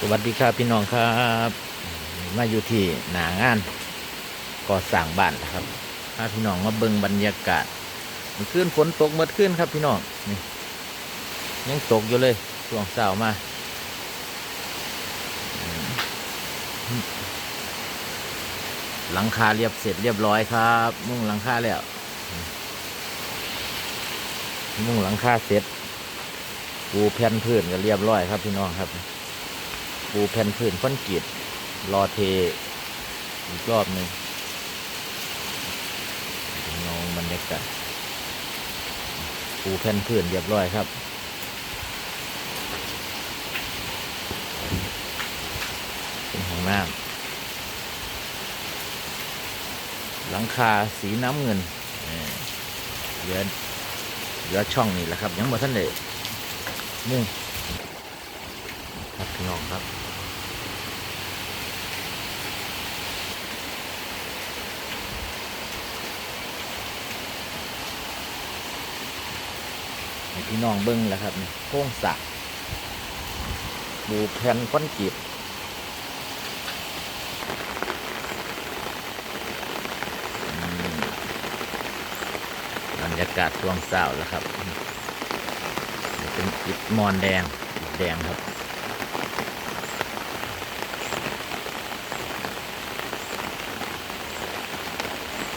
สวัสดีครับพี่น้องครับ มาอยู่ที่หนางานก่อสร้างบ้านนะครับพาพี่น้องมาเบิ่งบรรยากาศมื่อคืนฝนตกเมื่อคืนครับพี่น้องนี่ยังตกอยู่เลยช่วงเช้ามาหลังคาเรียบเสร็จเรียบร้อยครับ มุ่งหลังคาแล้ว มุ่งหลังคาเสร็จปูแผ่นพื้นก็เรียบร้อยครับพี่น้องครับ ปูแผ่นพื้นคอนกรีตรอเทอีกรอบหนึ่งมองบรรยากาศปูแผ่นพื้นเรียบร้อยครับเป็นห้องน้ำหลังคาสีน้ำเงินเอ่อเหลือเหลือช่องนี่แหละครับ ยังบ่ทันเลยมุ่งครับพี่น้องครับ พี่น้องเบิ้งแล้วครับโค้งสะบูแผ่นคอนกีบบรรยากาศช่วงเช้าแล้วครับ เป็นอิฐมอนแดง แดงครับ